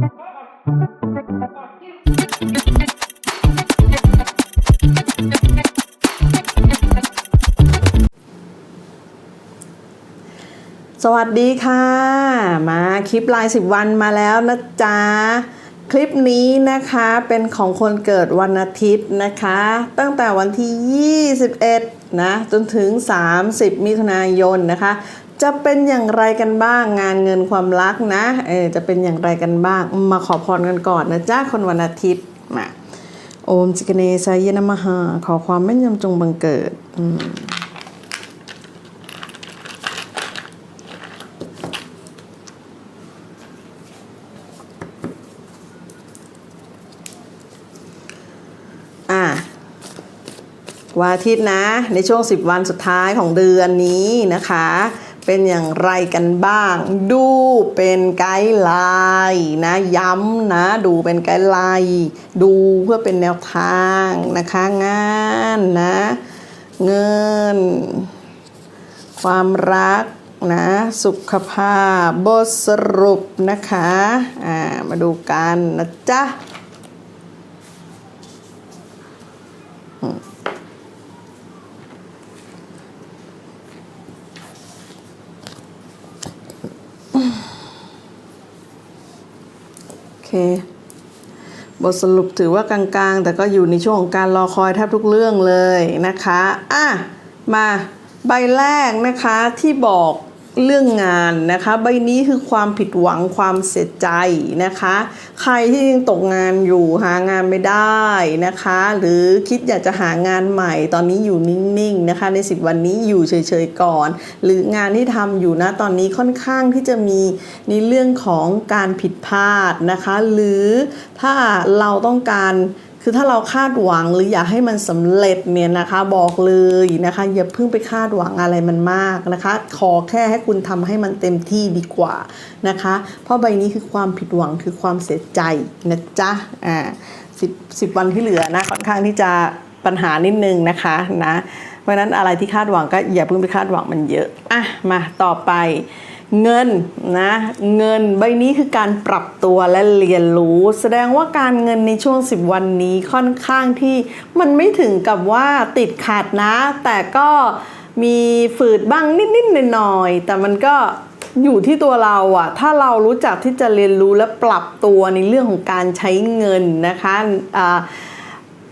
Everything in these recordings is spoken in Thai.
สวัสดีค่ะ มาคลิปลายสิบวันมาแล้วนะจ๊ะ คลิปนี้นะคะเป็นของคนเกิดวันอาทิตย์นะคะ ตั้งแต่วันที่ 21นะจนถึง 30 มิถุนายนนะคะ จะเป็นอย่างไรกันบ้างงานเงินความรักนะเออจะเป็นอย่างไรกันบ้าง มาขอพรกันก่อนนะจ๊ะคนวันอาทิตย์มาโอมจิกเนสายนมหา ขอความแม่นยำจงบังเกิดอืมอะวันอาทิตย์นะ ในช่วง 10 วันสุดท้ายของเดือนนี้นะคะ เป็นอย่างไรกันบ้าง ดูเป็นไกด์ไลน์นะย้ำนะดูเป็นไกด์ไลน์ดูเพื่อเป็นแนวทางนะคะงานนะ เงิน ความรักนะสุขภาพบทสรุปนะคะ อ่า มาดูกันนะจ๊ะ เค บทสรุปถือว่ากลางๆ แต่ก็อยู่ในช่วงของการรอคอยแทบทุกเรื่องเลยนะคะ อะ มาใบแรกนะคะที่บอก เรื่องงานนะคะ ใบนี้คือความผิดหวังความเสียใจนะคะ ใครที่ยังตกงานอยู่หางานไม่ได้นะคะ หรือคิดอยากจะหางานใหม่ตอนนี้อยู่นิ่งๆนะคะ ใน 10 วันนี้อยู่เฉยๆก่อน หรืองานที่ทำอยู่นะตอนนี้ค่อนข้างที่จะมีในเรื่องของการผิดพลาดนะคะ หรือถ้าเราต้องการ คือถ้าเราคาดหวังหรืออยากให้มันสำเร็จเนี่ยนะคะบอกเลยนะคะอย่าเพิ่งไปคาดหวังอะไรมันมากนะคะ ขอแค่ให้คุณทำให้มันเต็มที่ดีกว่านะคะ เพราะใบนี้คือความผิดหวังคือความเสียใจนะจ๊ะอ่าสิบสิบวันที่เหลือนะค่อนข้างที่จะปัญหานิดนึงนะคะนะเพราะฉะนั้นอะไรที่คาดหวังก็อย่าเพิ่งไปคาดหวังมันเยอะอะมาต่อไป เงินนะเงินใบนี้คือการปรับตัวและเรียนรู้ แสดงว่าการเงินในช่วง 10 วันนี้ค่อนข้างที่มันไม่ถึงกับว่าติดขัดนะ แต่ก็มีฝืดบ้างนิดๆหน่อยๆแต่มันก็อยู่ที่ตัวเราอะถ้าเรารู้จักที่จะเรียนรู้และปรับตัวในเรื่องของการใช้เงินนะคะอ่า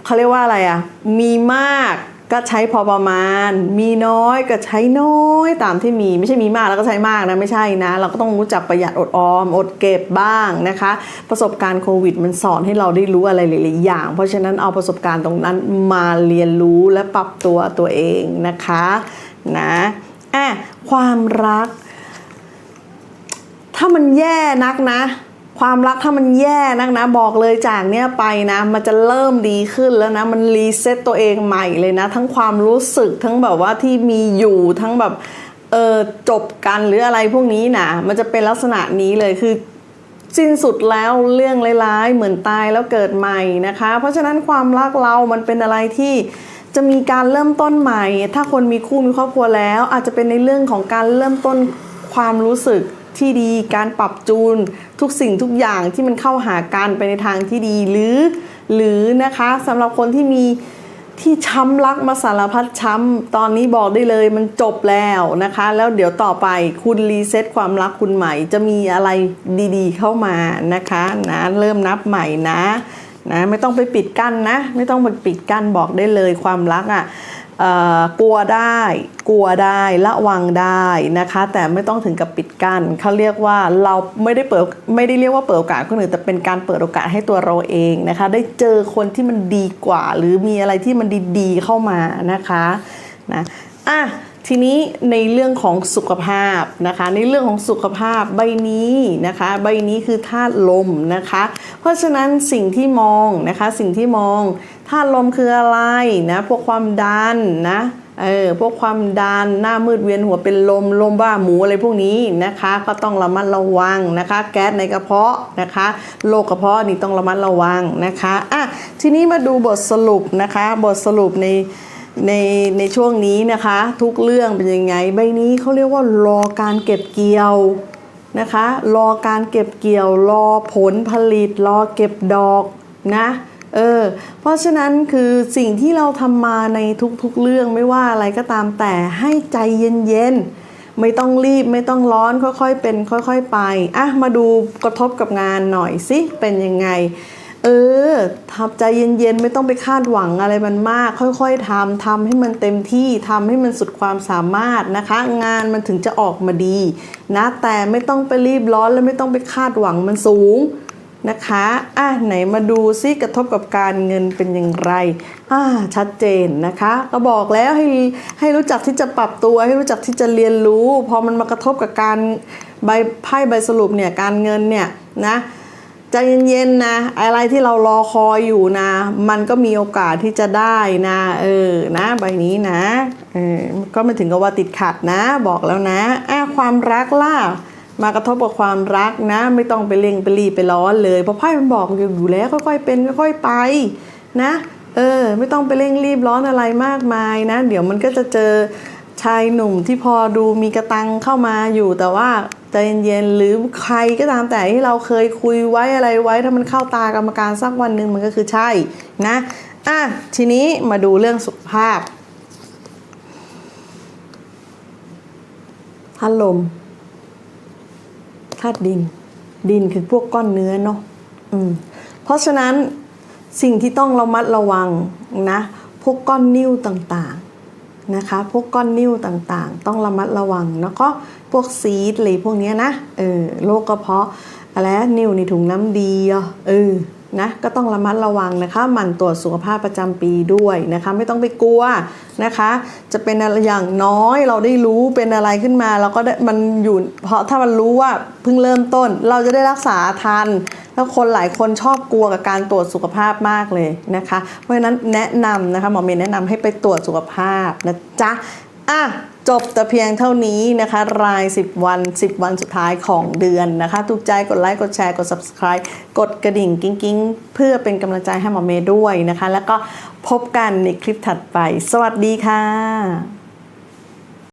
เขาเรียกว่าอะไรอะมีมาก ก็ใช้พอประมาณ มีน้อยก็ใช้น้อยตามที่มีไม่ใช่มีมากแล้วก็ใช้มากนะไม่ใช่นะ เราก็ต้องรู้จักประหยัดอดออม อดเก็บบ้างนะคะ ประสบการณ์โควิด มันสอนให้เราได้รู้อะไรหลาย ๆ อย่าง เพราะฉะนั้นเอาประสบการณ์ตรงนั้นมาเรียนรู้และปรับตัวตัวเองนะคะนะอะความรัก ถ้ามันแย่นักนะ ความรักถ้ามันแย่นักนะบอกเลยจากเนี้ยไปนะ มันจะเริ่มดีขึ้นแล้วนะ มันรีเซ็ตตัวเองใหม่เลยนะ ทั้งความรู้สึกทั้งแบบว่าที่มีอยู่ทั้งแบบเออจบกันหรืออะไรพวกนี้นะมันจะเป็นลักษณะนี้เลยคือสิ้นสุดแล้วเรื่องร้ายๆเหมือนตายแล้วเกิดใหม่นะคะ เพราะฉะนั้นความรักเรามันเป็นอะไรที่จะมีการเริ่มต้นใหม่ ถ้าคนมีคู่มีครอบครัวแล้ว อาจจะเป็นในเรื่องของการเริ่มต้นความรู้สึก ที่ดี การปรับจูน ทุกสิ่งทุกอย่างที่มันเข้าหากันไปในทางที่ดีหรือ หรือนะคะสำหรับคนที่มีที่ช้ำรักมาสารพัดช้ำตอนนี้บอกได้เลยมันจบแล้วนะคะ แล้วเดี๋ยวต่อไปคุณรีเซ็ตความรักคุณใหม่ จะมีอะไรดีๆ เข้ามานะคะนะเริ่มนับใหม่นะนะไม่ต้องไปปิดกั้นนะ ไม่ต้องไปปิดกั้นบอกได้เลยความรักอะ่ะ กลัวได้ กลัวได้ระวังได้นะคะ แต่ไม่ต้องถึงกับปิดกั้นเขาเรียกว่าเราไม่ได้เปิดไม่ได้เรียกว่าเปิดโอกาสคนอื่นแต่เป็นการเปิดโอกาสให้ตัวเราเองนะคะ ได้เจอคนที่มันดีกว่า หรือมีอะไรที่มันดีๆเข้ามานะคะนะอะทีนี้ในเรื่องของสุขภาพนะคะ ในเรื่องของสุขภาพใบนี้นะคะ ใบนี้คือธาตุลมนะคะ เพราะฉะนั้นสิ่งที่มองนะคะสิ่งที่มอง ธาตุลมคืออะไรนะพวกความดันนะเออพวกความดันหน้ามืดเวียนหัวเป็นลมลมบ้าหมูอะไรพวกนี้นะคะ ก็ต้องระมัดระวังนะคะ แก๊สในกระเพาะนะคะโรคกระเพาะนี่ต้องระมัดระวังนะคะอะทีนี้มาดูบทสรุปนะคะ บทสรุปในในในช่วงนี้นะคะ ทุกเรื่องเป็นยังไงใบนี้เขาเรียกว่ารอการเก็บเกี่ยวนะคะ รอการเก็บเกี่ยว รอผลผลิตรอเก็บดอกนะ เออเพราะฉะนั้นคือสิ่งที่เราทำมาในทุกๆเรื่องไม่ว่าอะไรก็ตามแต่ให้ใจเย็นๆ ไม่ต้องรีบไม่ต้องร้อนค่อยๆ เป็นค่อยๆไปอะมาดูกระทบกับงานหน่อยสิเป็นยังไง เออทำใจเย็นๆ ไม่ต้องไปคาดหวังอะไรมันมาก ค่อยๆทำทำให้มันเต็มที่ทำให้มันสุดความสามารถนะคะ งานมันถึงจะออกมาดีนะแต่ไม่ต้องไปรีบร้อนและไม่ต้องไปคาดหวังมันสูง นะคะอะไหนมาดูซิกระทบกับการเงินเป็นอย่างไรอ่าชัดเจนนะคะ ก็บอกแล้วให้ให้รู้จักที่จะปรับตัวให้รู้จักที่จะเรียนรู้พอมันมากระทบกับการใบไพ่ใบสรุปเนี่ยการเงินเนี่ยนะใจเย็นๆนะอะไรที่เรารอคอยอยู่นะ มันก็มีโอกาสที่จะได้นะเออนะใบนี้นะเออก็ไม่ถึงกับว่าติดขัดนะ บอกแล้วนะอะความรักล่ะ มากระทบกับความรักนะ ไม่ต้องไปเร่งไปรีบไปร้อนเลยเพราะไพ่มันบอกอยู่แล้วค่อยๆเป็นค่อยๆไปนะเออไม่ต้องไปเร่งรีบร้อนอะไรมากมายนะ เดี๋ยวมันก็จะเจอชายหนุ่มที่พอดูมีกระตังเข้ามาอยู่แต่ว่าใจเย็นๆหรือใครก็ตามแต่ที่เราเคยคุยไว้อะไรไว้ถ้ามันเข้าตากรรมการสักวันหนึ่งมันก็คือใช่นะอะทีนี้มาดูเรื่องสุขภาพธาตุลม ธาตุดิน ดินคือพวกก้อนเนื้อเนาะอืมเพราะฉะนั้นสิ่งที่ต้องระมัดระวังนะพวกก้อนนิ้วต่างๆนะคะพวกก้อนนิ้วต่างๆ ต้องระมัดระวังแล้วก็พวกซีดอะไรพวกนี้นะเออโรคกระเพาะอะไรนิ้วในถุงน้ำดีเออ นะก็ต้องระมัดระวังนะคะหมั่นตรวจสุขภาพประจำปีด้วยนะคะ ไม่ต้องไปกลัวนะคะ จะเป็นอะไรอย่างน้อยเราได้รู้เป็นอะไรขึ้นมาเราก็มันอยู่เพราะถ้ามันรู้ว่าเพิ่งเริ่มต้น เราจะได้รักษาทันแล้วคนหลายคนชอบกลัวกับการตรวจสุขภาพมากเลยนะคะ เพราะฉะนั้นแนะนำนะคะหมอเมย์แนะนำให้ไปตรวจสุขภาพนะจ๊ะอะ จบแต่เพียงเท่านี้นะคะ ราย 10 วัน 10 วันสุดท้ายของเดือนนะคะ ถูกใจกดไลค์ กดแชร์ กด subscribe กดกระดิ่งกิ้งกิ้งเพื่อเป็นกำลังใจให้หมอเมย์ด้วยนะคะ แล้วก็พบกันในคลิปถัดไป สวัสดีค่ะ